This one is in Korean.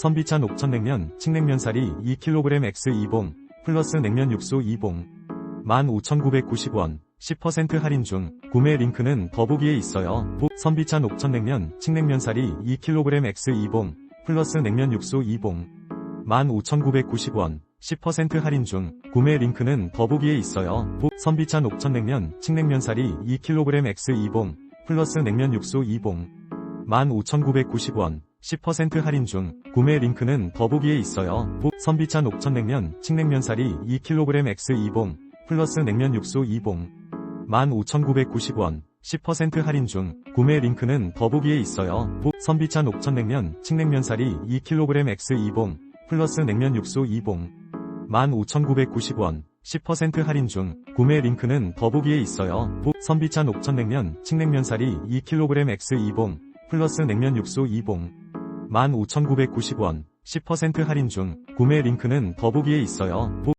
선비찬 옥천냉면, 칡냉면사리 2kg X 2봉, 플러스 냉면 육수 2봉. 15,990원, 10% 할인 중, 구매 링크는 더보기에 있어요. 보- 선비찬 옥천냉면, 칡냉면사리 2kg X 2봉, 플러스 냉면 육수 2봉. 15,990원, 10% 할인 중, 구매 링크는 더보기에 있어요. 보- 선비찬 옥천냉면, 칡냉면사리 2kg X 2봉, 플러스 냉면 육수 2봉. 15,990원, 10% 할인 중, 구매 링크는 더보기에 있어요. 보- 선비찬 옥천냉면, 칡냉면사리 2kg X 2봉, 플러스 냉면 육수 2봉. 15,990원, 10% 할인 중, 구매 링크는 더보기에 있어요. 보- 선비찬 옥천냉면, 칡냉면사리 2kg X 2봉, 플러스 냉면 육수 2봉. 15,990원, 10% 할인 중, 구매 링크는 더보기에 있어요. 보- 선비찬 옥천냉면, 칡냉면사리 2kg X 2봉, 플러스 냉면 육수 2봉. 15,990원, 10% 할인 중, 구매 링크는 더보기에 있어요. 보-